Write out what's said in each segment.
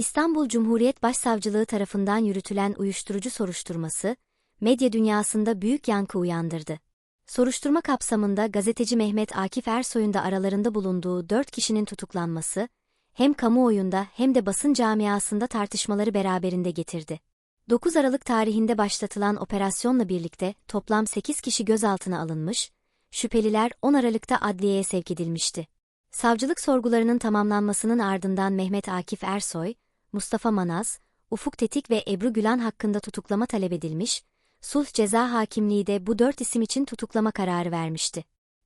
İstanbul Cumhuriyet Başsavcılığı tarafından yürütülen uyuşturucu soruşturması, medya dünyasında büyük yankı uyandırdı. Soruşturma kapsamında gazeteci Mehmet Akif Ersoy'un da aralarında bulunduğu dört kişinin tutuklanması, hem kamuoyunda hem de basın camiasında tartışmaları beraberinde getirdi. 9 Aralık tarihinde başlatılan operasyonla birlikte toplam 8 kişi gözaltına alınmış, şüpheliler 10 Aralık'ta adliyeye sevk edilmişti. Savcılık sorgularının tamamlanmasının ardından Mehmet Akif Ersoy, Mustafa Manaz, Ufuk Tetik ve Ebru Gülan hakkında tutuklama talep edilmiş, Sulh Ceza Hakimliği de bu dört isim için tutuklama kararı vermişti.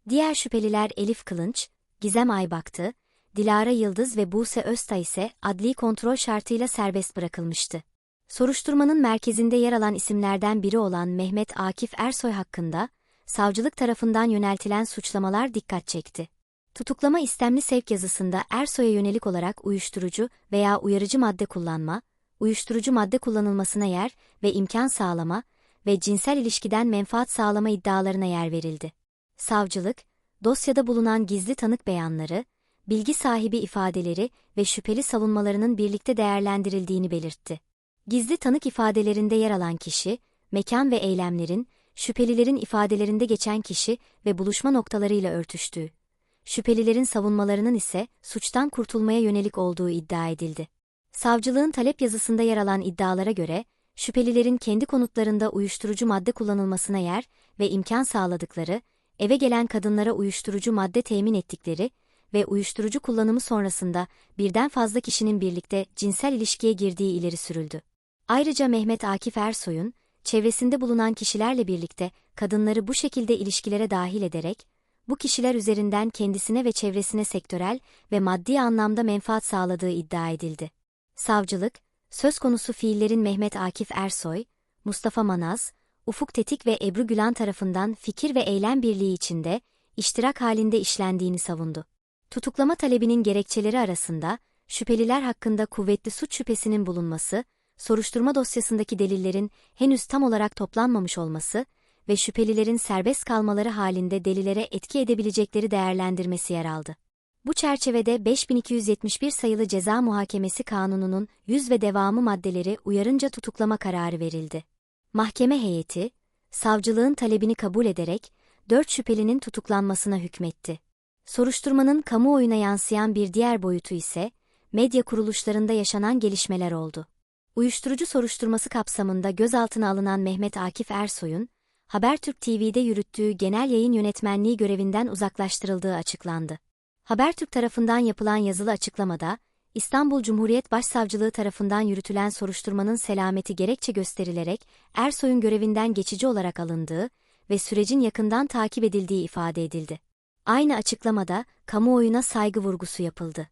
Diğer şüpheliler Elif Kılınç, Gizem Aybaktı, Dilara Yıldız ve Buse Öztay ise adli kontrol şartıyla serbest bırakılmıştı. Soruşturmanın merkezinde yer alan isimlerden biri olan Mehmet Akif Ersoy hakkında, savcılık tarafından yöneltilen suçlamalar dikkat çekti. Tutuklama istemli sevk yazısında Ersoy'a yönelik olarak uyuşturucu veya uyarıcı madde kullanma, uyuşturucu madde kullanılmasına yer ve imkan sağlama ve cinsel ilişkiden menfaat sağlama iddialarına yer verildi. Savcılık, dosyada bulunan gizli tanık beyanları, bilgi sahibi ifadeleri ve şüpheli savunmalarının birlikte değerlendirildiğini belirtti. Gizli tanık ifadelerinde yer alan kişi, mekan ve eylemlerin, şüphelilerin ifadelerinde geçen kişi ve buluşma noktalarıyla örtüştüğü, şüphelilerin savunmalarının ise suçtan kurtulmaya yönelik olduğu iddia edildi. Savcılığın talep yazısında yer alan iddialara göre, şüphelilerin kendi konutlarında uyuşturucu madde kullanılmasına yer ve imkan sağladıkları, eve gelen kadınlara uyuşturucu madde temin ettikleri ve uyuşturucu kullanımı sonrasında birden fazla kişinin birlikte cinsel ilişkiye girdiği ileri sürüldü. Ayrıca Mehmet Akif Ersoy'un, çevresinde bulunan kişilerle birlikte kadınları bu şekilde ilişkilere dahil ederek, bu kişiler üzerinden kendisine ve çevresine sektörel ve maddi anlamda menfaat sağladığı iddia edildi. Savcılık, söz konusu fiillerin Mehmet Akif Ersoy, Mustafa Manaz, Ufuk Tetik ve Ebru Gülan tarafından fikir ve eylem birliği içinde, iştirak halinde işlendiğini savundu. Tutuklama talebinin gerekçeleri arasında, şüpheliler hakkında kuvvetli suç şüphesinin bulunması, soruşturma dosyasındaki delillerin henüz tam olarak toplanmamış olması ve şüphelilerin serbest kalmaları halinde delilere etki edebilecekleri değerlendirmesi yer aldı. Bu çerçevede 5271 sayılı Ceza Muhakemesi Kanunu'nun yüz ve devamı maddeleri uyarınca tutuklama kararı verildi. Mahkeme heyeti, savcılığın talebini kabul ederek, dört şüphelinin tutuklanmasına hükmetti. Soruşturmanın kamuoyuna yansıyan bir diğer boyutu ise, medya kuruluşlarında yaşanan gelişmeler oldu. Uyuşturucu soruşturması kapsamında gözaltına alınan Mehmet Akif Ersoy'un, Habertürk TV'de yürüttüğü genel yayın yönetmenliği görevinden uzaklaştırıldığı açıklandı. Habertürk tarafından yapılan yazılı açıklamada, İstanbul Cumhuriyet Başsavcılığı tarafından yürütülen soruşturmanın selameti gerekçe gösterilerek Ersoy'un görevinden geçici olarak alındığı ve sürecin yakından takip edildiği ifade edildi. Aynı açıklamada kamuoyuna saygı vurgusu yapıldı.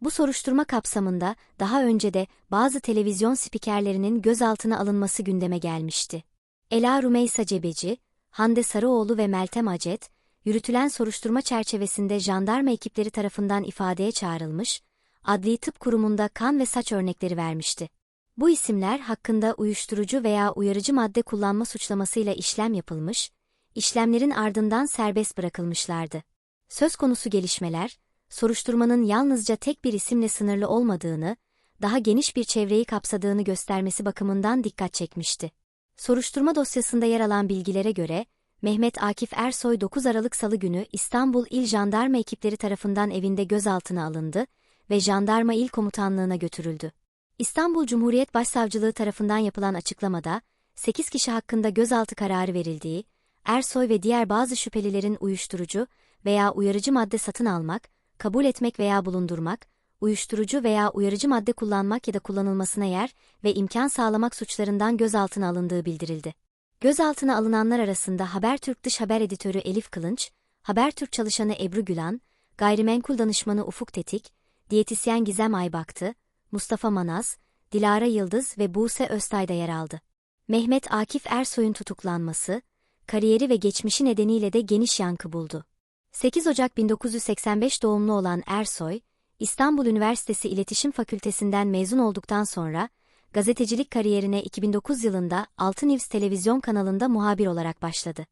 Bu soruşturma kapsamında daha önce de bazı televizyon spikerlerinin gözaltına alınması gündeme gelmişti. Ela Rumeysa Cebeci, Hande Sarıoğlu ve Meltem Acet, yürütülen soruşturma çerçevesinde jandarma ekipleri tarafından ifadeye çağrılmış, Adli Tıp Kurumu'nda kan ve saç örnekleri vermişti. Bu isimler hakkında uyuşturucu veya uyarıcı madde kullanma suçlamasıyla işlem yapılmış, işlemlerin ardından serbest bırakılmışlardı. Söz konusu gelişmeler, soruşturmanın yalnızca tek bir isimle sınırlı olmadığını, daha geniş bir çevreyi kapsadığını göstermesi bakımından dikkat çekmişti. Soruşturma dosyasında yer alan bilgilere göre, Mehmet Akif Ersoy 9 Aralık Salı günü İstanbul İl Jandarma ekipleri tarafından evinde gözaltına alındı ve Jandarma İl Komutanlığı'na götürüldü. İstanbul Cumhuriyet Başsavcılığı tarafından yapılan açıklamada, 8 kişi hakkında gözaltı kararı verildiği, Ersoy ve diğer bazı şüphelilerin uyuşturucu veya uyarıcı madde satın almak, kabul etmek veya bulundurmak, uyuşturucu veya uyarıcı madde kullanmak ya da kullanılmasına yer ve imkan sağlamak suçlarından gözaltına alındığı bildirildi. Gözaltına alınanlar arasında Habertürk Dış Haber Editörü Elif Kılınç, Habertürk çalışanı Ebru Gülan, gayrimenkul danışmanı Ufuk Tetik, diyetisyen Gizem Aybaktı, Mustafa Manaz, Dilara Yıldız ve Buse Öztay da yer aldı. Mehmet Akif Ersoy'un tutuklanması, kariyeri ve geçmişi nedeniyle de geniş yankı buldu. 8 Ocak 1985 doğumlu olan Ersoy, İstanbul Üniversitesi İletişim Fakültesinden mezun olduktan sonra, gazetecilik kariyerine 2009 yılında Altın News televizyon kanalında muhabir olarak başladı.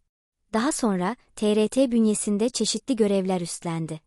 Daha sonra TRT bünyesinde çeşitli görevler üstlendi.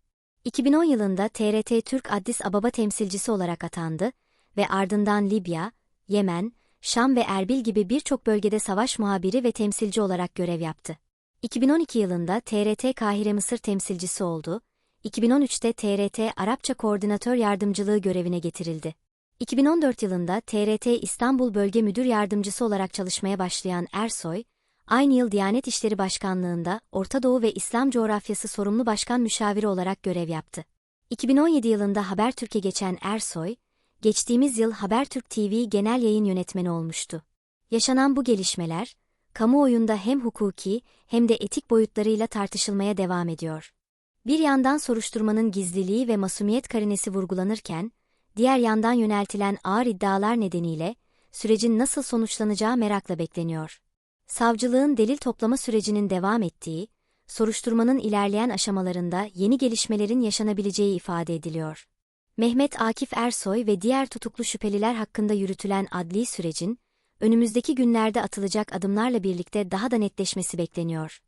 2010 yılında TRT Türk Addis Ababa temsilcisi olarak atandı ve ardından Libya, Yemen, Şam ve Erbil gibi birçok bölgede savaş muhabiri ve temsilci olarak görev yaptı. 2012 yılında TRT Kahire Mısır temsilcisi oldu, 2013'te TRT Arapça Koordinatör Yardımcılığı görevine getirildi. 2014 yılında TRT İstanbul Bölge Müdür Yardımcısı olarak çalışmaya başlayan Ersoy, aynı yıl Diyanet İşleri Başkanlığında Orta Doğu ve İslam Coğrafyası Sorumlu Başkan Müşaviri olarak görev yaptı. 2017 yılında Habertürk'e geçen Ersoy, geçtiğimiz yıl Habertürk TV Genel Yayın Yönetmeni olmuştu. Yaşanan bu gelişmeler, kamuoyunda hem hukuki hem de etik boyutlarıyla tartışılmaya devam ediyor. Bir yandan soruşturmanın gizliliği ve masumiyet karinesi vurgulanırken, diğer yandan yöneltilen ağır iddialar nedeniyle sürecin nasıl sonuçlanacağı merakla bekleniyor. Savcılığın delil toplama sürecinin devam ettiği, soruşturmanın ilerleyen aşamalarında yeni gelişmelerin yaşanabileceği ifade ediliyor. Mehmet Akif Ersoy ve diğer tutuklu şüpheliler hakkında yürütülen adli sürecin, önümüzdeki günlerde atılacak adımlarla birlikte daha da netleşmesi bekleniyor.